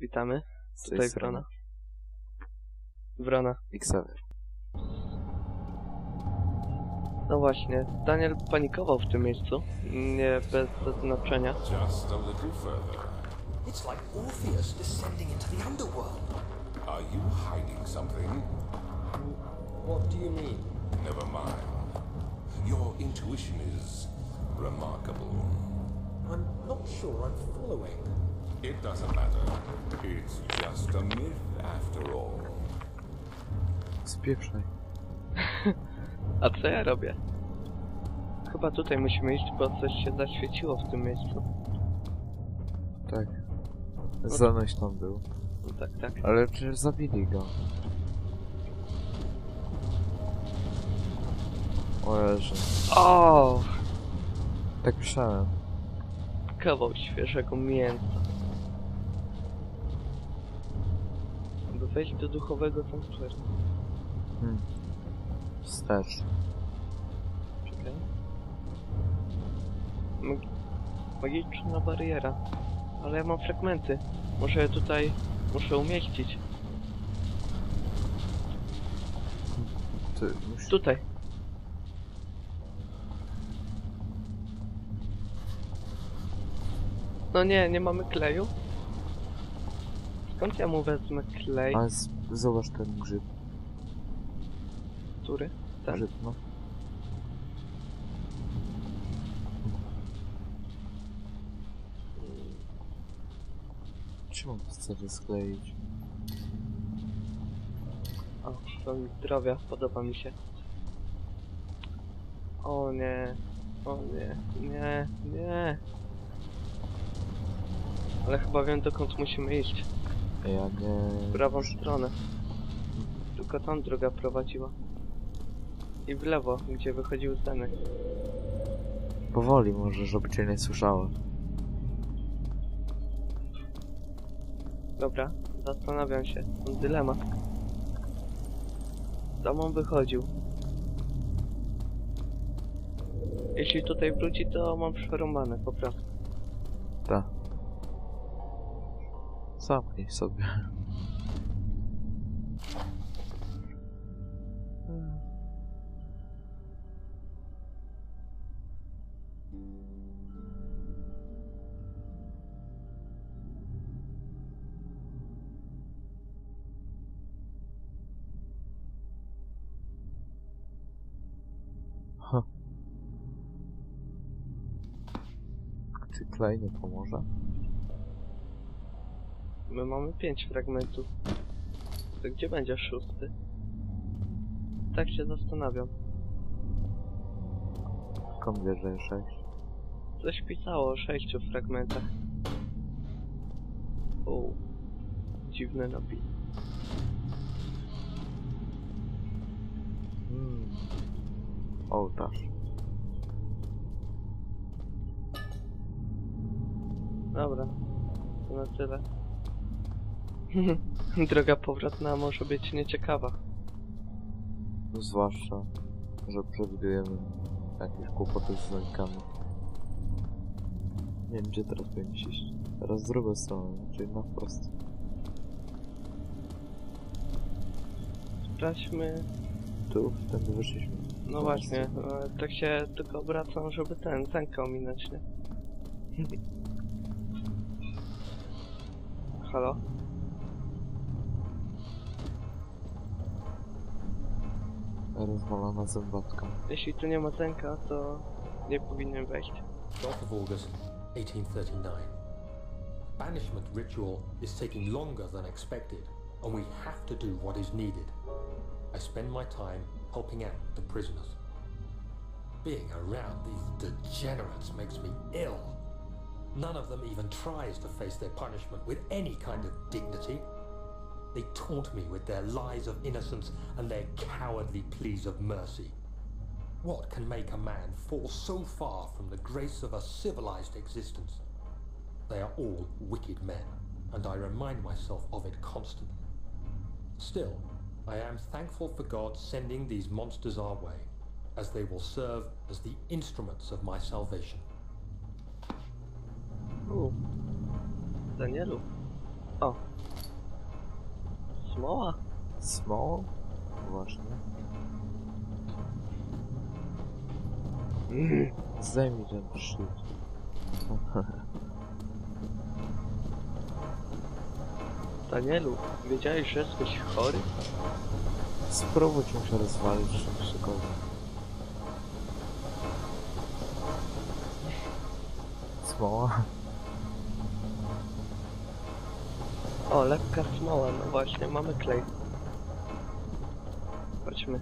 Witamy. Z tej Tutaj strony Wrona. Wrona. Xavier. No właśnie, Daniel panikował w tym miejscu. Nie bez zaznaczenia. Just a little further. It's like Orpheus descending into the underworld. Are you hiding something? What do you mean? Never mind. Your intuition is remarkable. I'm not sure I'm following. It doesn't matter. It's just a myth after all. Spieprzaj. A co ja robię? Chyba tutaj musimy iść, bo coś się zaświeciło w tym miejscu. Tak. Zanuś tam był. No tak, tak. Ale przecież zabili go. O Jezu. O, Tak myślałem. kawał świeżego mięsa. Wejść do duchowego sanktuarium. Hmm. Wstecz. Czekaj. Mag magiczna bariera. Ale ja mam fragmenty. Może je tutaj muszę umieścić. Ty musisz... Tutaj. No nie, nie mamy kleju. Skąd ja mu wezmę klej? Ale z... zobacz ten grzyb. Który? Ten? Grzyb, no. Czemu chcecie skleić? O, to mi zdrowia, podoba mi się. O nie, o nie, nie, nie. Ale chyba wiem dokąd musimy iść. Ja nie... W prawą stronę. Tylko tam droga prowadziła. I w lewo, gdzie wychodził Zenek. Powoli może, żeby cię nie słyszała. Dobra, zastanawiam się. Mam dylemat. Tam on wychodził. Jeśli tutaj wróci, to mam przerąbane, po prostu. Tak. Zamknij sobie. Czy klej nie pomoże? My mamy pięć fragmentów. To gdzie będzie szósty? Tak się zastanawiam. Skąd wiesz, że jest sześć? Coś pisało o sześciu fragmentach. O, dziwny napis. Hmm. Ołtarz. Dobra, to na tyle. Droga powrotna może być nieciekawa. Zwłaszcza, że przewidujemy jakieś kłopoty z znankami. Nie wiem, gdzie teraz powinieneś iść. Teraz z drugą stroną, czyli na wprost. Sprawdźmy. Tu, wtedy wyszliśmy. No właśnie, e, tak się tylko obracam, żeby ten, Zenka ominąć, nie? Halo? Rozwalona zębatka. Jeśli tu nie ma Zenka, to nie powinien wejść. 12th of August, 1839. Banishment ritual is taking longer than expected, and we have to do what is needed. I spend my time helping out the prisoners. Being around these degenerates makes me ill. None of them even tries to face their punishment with any kind of dignity. They taunt me with their lies of innocence and their cowardly pleas of mercy. What can make a man fall so far from the grace of a civilized existence? They are all wicked men, and I remind myself of it constantly. Still, I am thankful for God sending these monsters our way, as they will serve as the instruments of my salvation. Oh. Danielu. O. Smoła? Small? Właśnie. Mm. Zdejmij ten shit. Danielu, wiedziałeś, że jesteś chory? Spróbuj cię rozwalić czymś takiego. Smoła? O, lekka smoła, no właśnie, mamy klej. Chodźmy.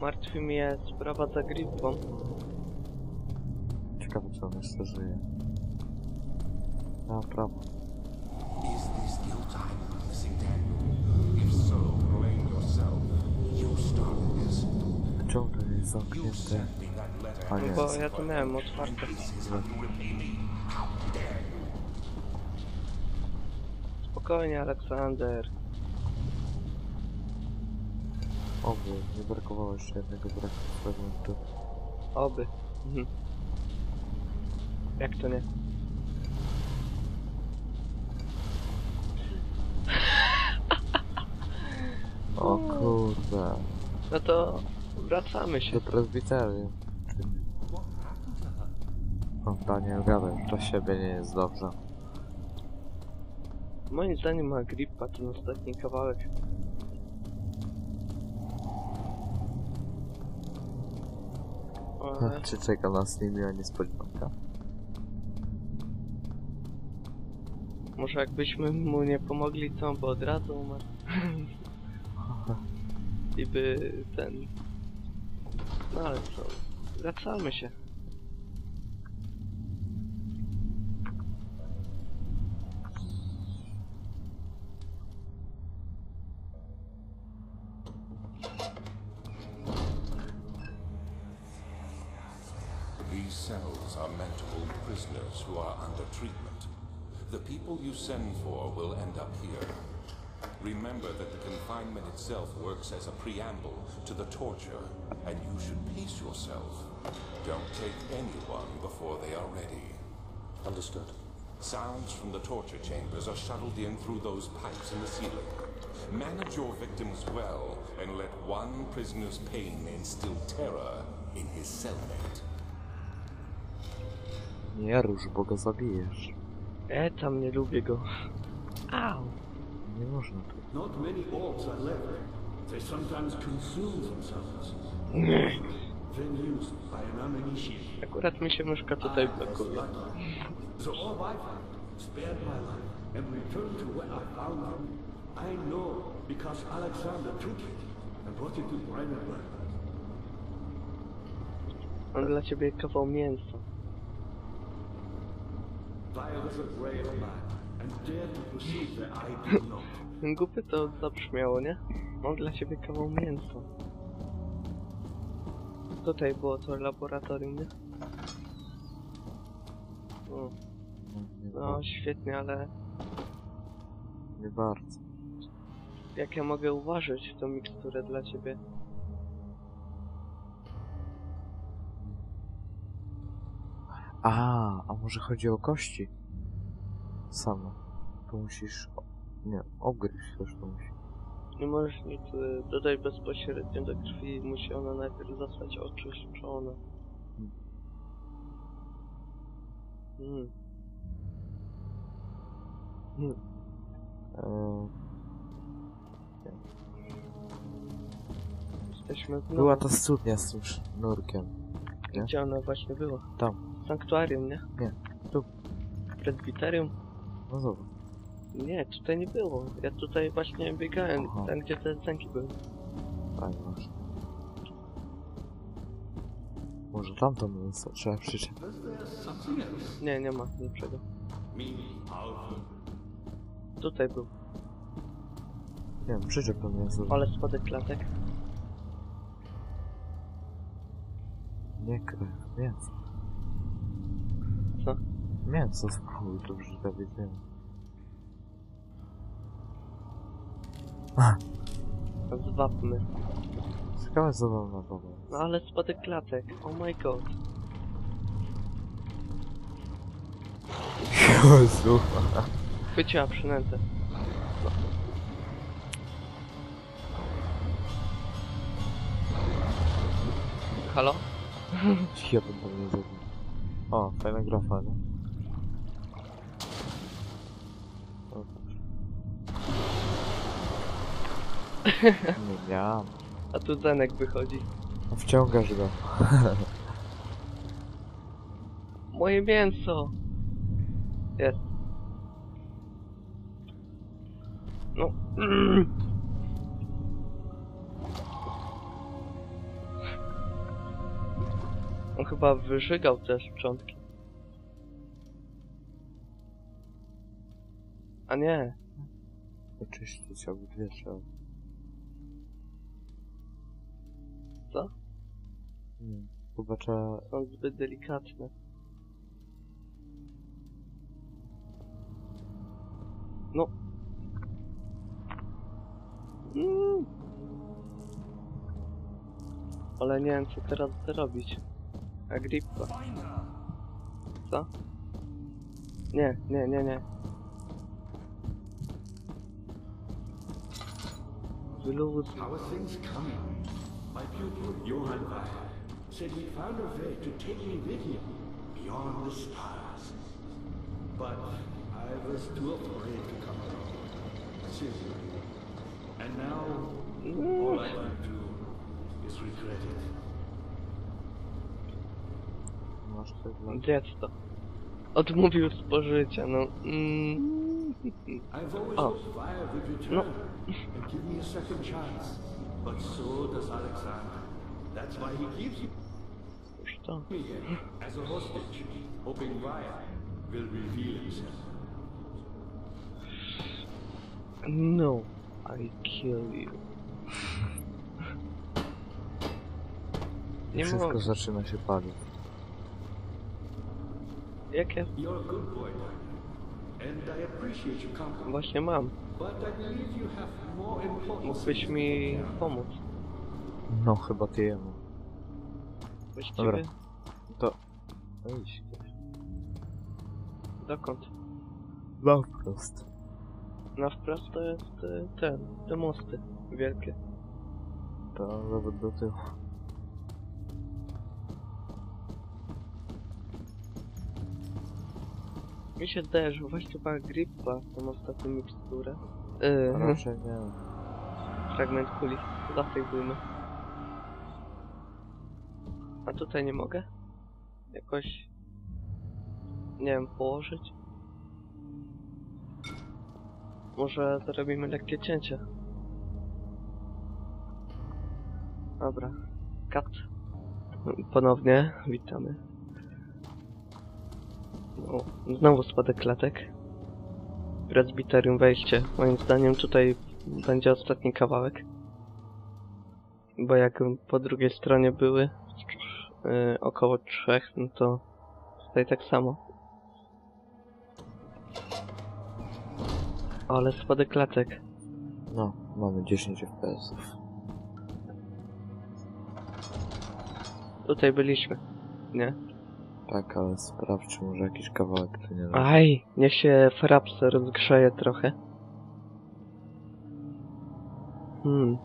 Martwi mnie sprawa za gripą. Ciekawe czy on jeszcze żyje. Ja prawo. Is this your time of missing Daniel? If so, blame yourself. You started this. Czemu to jest zamknięte? A No nie. bo ja to miałem otwarte. This is how you repay me. How dare you? Spokojnie, Aleksander. Oby, nie brakowało jeszcze jednego braku fragmentu. Oby. Mhm. Jak to nie? O kurde. No to wracamy się. Do prezbiterium. O, Daniel, gadaj, dla siebie nie jest dobrze. Moim zdaniem ma gripa ten ostatni kawałek. Ale Czy czeka nas niemiła niespodzianka? może jakbyśmy mu nie pomogli, to on by od razu umarł. I by ten... No ale co? Wracamy się. People you send for will end up here. Remember that the confinement itself works as a preamble to the torture, and you should pace yourself. Don't take anyone before they are ready. Understood. Sounds from the torture chambers are shuttled in through those pipes in the ceiling. Manage your victims well, and let one prisoner's pain instill terror in his cellmate. Nie rusz, bo go zabijesz. E, tam nie lubię go. Au! Nie można tu. Not many orcs are left. They sometimes consume themselves. When used by an uninitiated. Akurat mi się myszka tutaj was blokuje. So all I found spared my life and returned to where I found them. I know because Alexander took it and brought it to Brandenburg. Mam dla ciebie kawał mięsa. Dared to zabrzmiało, nie? Mam dla ciebie kawał mięsa. Tutaj było to laboratorium, nie? O, no świetnie, ale nie bardzo. jak ja mogę uważać tą miksturę dla ciebie? A, a może chodzi o kości? Same. To musisz... Nie, obgryźć też to musi. Nie możesz nic y, dodać bezpośrednio do krwi, musi ona najpierw zostać oczyszczona. Hmm. Hmm. Eee, Jesteśmy w była ta studnia z tym sznurkiem. nie? Gdzie ona właśnie była? Tam. Sanktuarium, nie? Nie, tu. Presbiterium? No zobacz. Nie, tutaj nie było. Ja tutaj właśnie biegałem, Aha. tam gdzie te cenki były. Tak, masz. Może tamto miejsce trzeba przyczepić. Nie, nie ma niczego. Tutaj był. Nie wiem, przyczep to miejsce. Ale spadek klatek. Nie krew, mięso. Co? Mięso spróbuj, to już dowiedziałem. Zwapmy. Ciekawe co tam na dole. No ale spadek klatek. Oh my god. Jezu. Chwyciła przynętę. Halo? Ja bym tam nie zabił. O, fajna grafa, nie? Nie miałam. A tu Zenek wychodzi. Wciągasz go. Moje mięso! Jest. No. On chyba wyżygał te szczątki. A nie. Oczyścić obydwie trzeba. Nie. Chyba trzeba... Są zbyt delikatne. No. Mm. Ale nie wiem co teraz zrobić. Agripa. Co? Nie, nie, nie, nie. Wyluzuj. How are things coming? My pupil, Johann Weyer, said he found a way to take me with him beyond the stars. But I was too afraid to come along. Seriously. And now, all I can do is regret it. Masz coś dla... Dziecko. Odmówił spożycia, no. Mm. I've hoped Weyer would return No. and give me a second chance. But so does Alexander. That's why he keeps Już to. me here as a hostage, hoping Weyer will reveal himself. No, I kill you. Nie Wszystko mogę. zaczyna się palić. Jakie? You're a good boy, Daniel, and I appreciate your compliment. Właśnie mam. But I believe you have more important Mógłbyś mi pomóc. No, chyba ty jemu. Właściwie Dobra. To... No idź. dokąd? Na wprost. Na wprost to jest y, ten, te mosty wielkie. To nawet do tyłu. Mi się zdaje, że właśnie była gripa, tą ostatnią miksturę. Yy, Raczej nie. fragment kuli. Zasejbujmy. Tutaj nie mogę? Jakoś... Nie wiem, położyć? Może zrobimy lekkie cięcie. Dobra. Kat. Ponownie, witamy. O, znowu spadek klatek. Presbiterium wejście. Moim zdaniem tutaj będzie ostatni kawałek. Bo jak po drugiej stronie były yy, około trzech, no to tutaj tak samo. Ale spadek klatek. No, mamy 10 FPS-ów. Tutaj byliśmy. Nie? Tak, ale sprawdź, czy może jakiś kawałek tu nie da. Aj, niech się fraps rozgrzeje trochę. Hmm,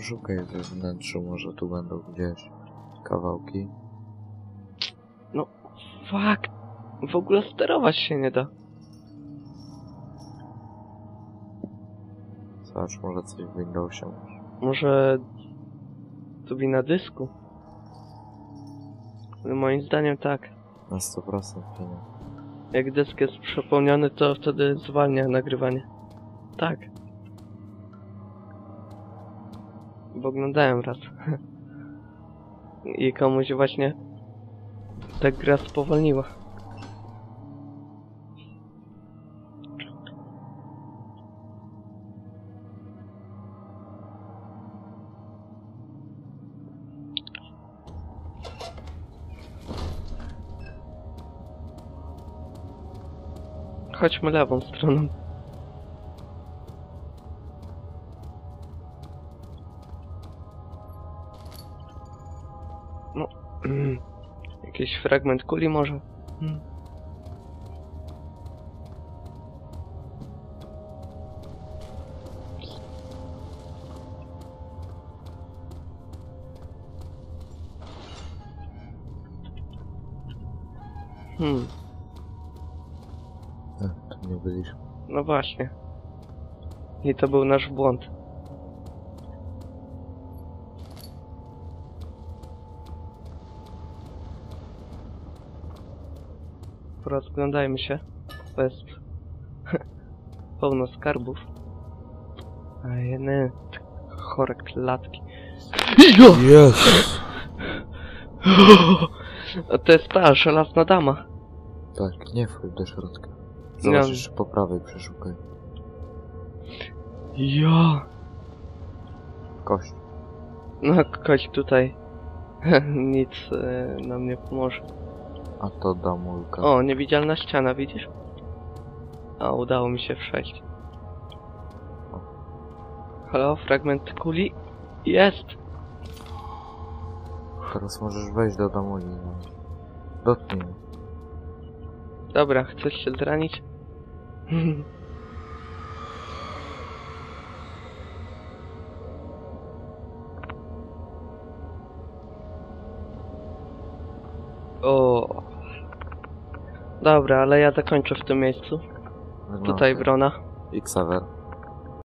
Szukaj we wnętrzu, może tu będą gdzieś kawałki. fuck. W ogóle sterować się nie da. Zobacz, może coś w Windowsie. Może tu wina dysku? Ale moim zdaniem tak. Na 100% nie. Jak dysk jest przepełniony, to wtedy zwalnia nagrywanie. Tak. Bo oglądałem raz. I komuś właśnie ta gra spowolniła. Chodźmy lewą stroną. Fragment kuli może? Hmm. Hmm, E, tu nie byliśmy. no właśnie. I to był nasz błąd. Porozglądajmy się. To jest pełno skarbów. A jene chore klatki. A to jest ta żelazna dama. Tak, nie wchodź do środka. Nie. Zobaczysz po prawej przeszukaj. Ja. Kość. No kość tutaj nic e, nam nie pomoże. A to damulka. O, niewidzialna ściana, widzisz? A, udało mi się przejść. Halo, fragment kuli? Jest! Teraz możesz wejść do domu i... Dotknij. Dobra, chcesz się zranić? Dobra, ale ja zakończę w tym miejscu. Wygląda Tutaj Brona. Xaver.